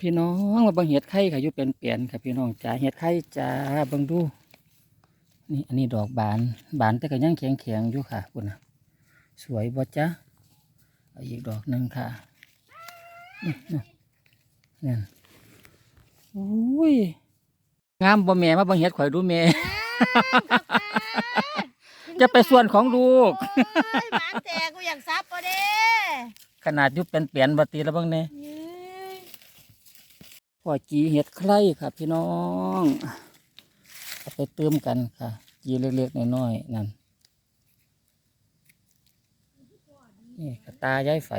พี่น้องมาเบังเห็ดไข่ค่ะอยู่เป็นเปลี่ยนค่ะพี่น้องจ้าเห็ดไข่จ้าเบิ่งดูนี่อันนี้ดอกบานบานแต่ก็ยังแข็งแข็งๆอยู่ค่ะคุณนะสวยบ่จ๊ะเอาอีกดอกหนึ่งค่ะนี่นี่นี่นอุ้ยงามบ่แม่มาเบังเห็ดข่อยดูแม่จะไปส่วนของลูกโอ้ยหมาแต่กูอยากซับก็เด้ขนาดอยู่เป็นเปลี่ยนบัตีแล้วเบ้างเนี่ยเฮ้ย พ่อจีเห็ดไคร่ครับพี่น้องเอาไปเติมกันค่ะ จีเล็กๆน้อยๆนั่นนี่ตาย้ายไฟ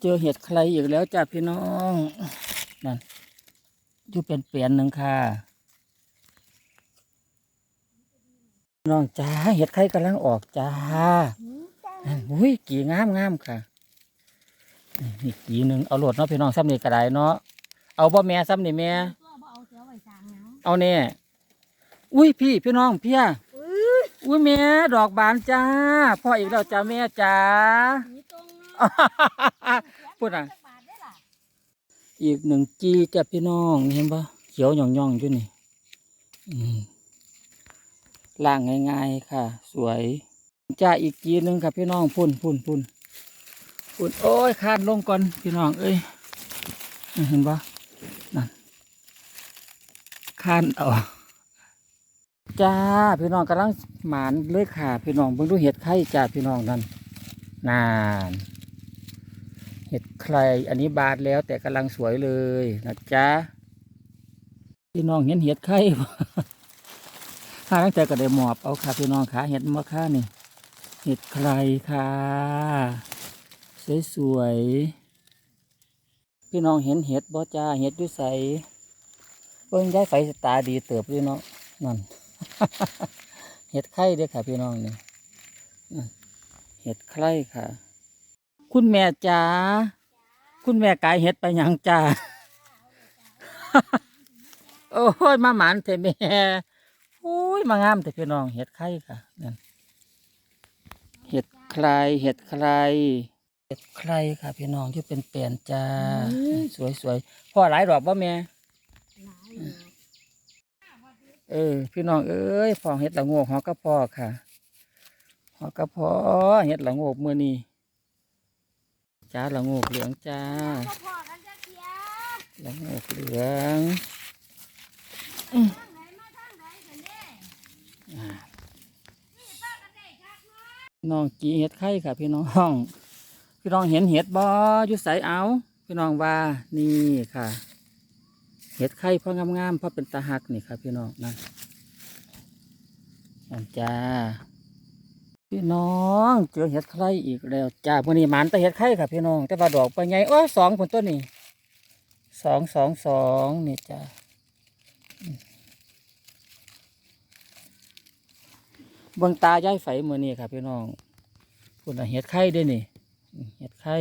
เจอเห็ดใคร่อีกแล้วจ้าพี่น้องนั่นอยู่เป็นเปลี่ยนหนึ่งค่ะน้องจ้าเห็ดไข่กำลังออกจ้าอุ้ยกี่งามงามค่ะ นี่นี่กี่หนึ่งเอาโหลดเนาะพี่น้องซ้ำนี่กระไดเนาะเอาบ่แม่ซ้ำนี่แม่ตัวบ่เอาเสือไว้สร้างหยังเอาแน่อุ้ยพี่พี่น้องเพียอื้ออุ้ยแม่ดอกบานจ้าพ่ออีกแล้วจ้าแม่จ้าหนีตรงเนาะพูดอะจักบาทได้ล่ะอีกหนึ่งจีจ้ะพี่น้องนี่เห็นปะเขียวหย่องย่องๆอยู่นี่อืมล่างง่าย ๆ ค่ะ สวยจ้าอีกจีหนึ่งค่ะพี่น้องพุ่นพุ่นพุ่น พุ่นโอ้ยคานลงก่อนพี่น้องเอ้ยเห็นปะนั่นคานเอาจ้าพี่น้องกำลังหมานเลยค่ะพี่น้องเบิ่งดูเห็ดไข่จ้าพี่น้องนั่นนานเห็ดใครอันนี้บาดแล้วแต่กำลังสวยเลยนะจ๊ะพี่น้องเห็นเห็ดไข่บ่ข้าตั้งแต่ก็ได้หมอบเอาค่ะพี่น้องขาเห็ดมะค่านี่ เห็ดใครค่ะ สวยๆพี่น้องเห็นเห็ดบ่จ้าเห็ดด้วยใสเบิ้งย้ายไฟสตาดีเติบด้วยเนาะนั่นเห็ดไข่เด้อค่ะ พี่น้องนี่เห็ดไข่ค่ะ คุณแม่จ๋าคุณแม่กายเห็ดไปยังจ้าโอ้ยมาหมานเถอะแม่โอ้ยมางามแต่พี่น้องเห็ดไข่ค่ะนั่นเห็ดใครเห็ดใคร เห็ดใครค่ะพี่น้องที่เป็นเปลี่ยนจ้าสวยสวยๆพ่อหลายดอกบ่แม่หลายอยู่เออ พี่น้องเอ้ยพ่อเห็ดละโงกหอกระพอค่ะหอกระพอเห็ดละโงกมือนี้จ้าละโงกเหลืองจ้าก็พอกันจักเที่ยละโงกเหลืองทางไหนมาทางไหนกันเด้อ่านี่ป้ากันได้คักเนาะน้องกีเห็ดไข่ค่ะ พี่น้อง พี่น้องเห็นเห็ดบอยู่ใสเอา พี่น้องว่านี่ค่ะ เห็ดไข่พ่องามๆพ่อเป็นตาหักนี่ค่ะพี่น้องนะนั่นจ้า พี่น้องเจอเห็ดไข่อีกแล้วจ้าวันนี้หมันแต่เห็ดไข่ค่ะพี่น้อง แต่ว่าดอกไปไงโอ้สองผลต้นนี่สองสองสองนี่จ้าเบิ่งตาย้ายไฟมือนี่ค่ะพี่น้องคุณเห็ดไข่ด้วยนี่ เห็ดไข่